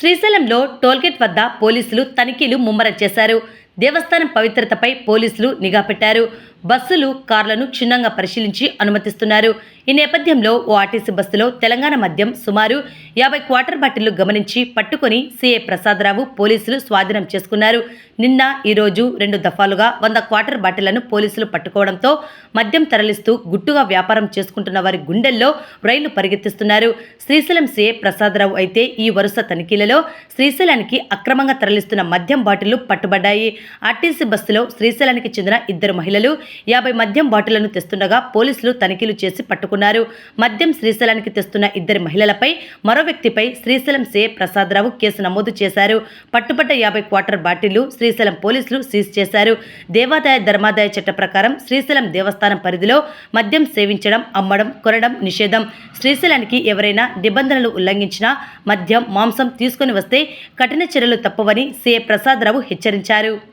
శ్రీశైలంలో టోల్గేట్ వద్ద పోలీసులు తనిఖీలు ముమ్మరం చేశారు. దేవస్థానం పవిత్రతపై పోలీసులు నిఘా పెట్టారు. బస్సులు కార్లను క్షుణ్ణంగా పరిశీలించి అనుమతిస్తున్నారు. ఈ నేపథ్యంలో ఓ ఆర్టీసీ బస్సులో తెలంగాణ మద్యం సుమారు యాభై క్వార్టర్ బాటిళ్ళు గమనించి పట్టుకొని సీఏ ప్రసాదరావు పోలీసులు స్వాధీనం చేసుకున్నారు. నిన్న ఈరోజు రెండు దఫాలుగా వంద క్వార్టర్ బాటిళ్ళను పోలీసులు పట్టుకోవడంతో మద్యం తరలిస్తూ గుట్టుగా వ్యాపారం చేసుకుంటున్న వారి గుండెల్లో రైళ్ళు పరిగెత్తిస్తున్నారు. శ్రీశైలం సీఏ ప్రసాదరావు అయితే ఈ వరుస తనిఖీలలో శ్రీశైలానికి అక్రమంగా తరలిస్తున్న మద్యం బాటిళ్ళు పట్టుబడ్డాయి. ఆర్టీసీ బస్సులో శ్రీశైలానికి చెందిన ఇద్దరు మహిళలు యాభై మద్యం బాటిళ్ళను తెస్తుండగా పోలీసులు తనిఖీలు చేసి పట్టుకున్నారు. మద్యం శ్రీశైలానికి తెస్తున్న ఇద్దరి మహిళలపై మరో వ్యక్తిపై శ్రీశైలం సే ప్రసాదరావు కేసు నమోదు చేశారు. పట్టుబడ్డ యాభై క్వార్టర్ బాటిళ్ళు శ్రీశైలం పోలీసులు సీజ్ చేశారు. దేవాదాయ ధర్మాదాయ చట్ట ప్రకారం శ్రీశైలం దేవస్థానం పరిధిలో మద్యం సేవించడం అమ్మడం కొనడం నిషేధం. శ్రీశైలానికి ఎవరైనా నిబంధనలు ఉల్లంఘించినా మద్యం మాంసం తీసుకొని వస్తే కఠిన చర్యలు తప్పవని సీఏ ప్రసాదరావు హెచ్చరించారు.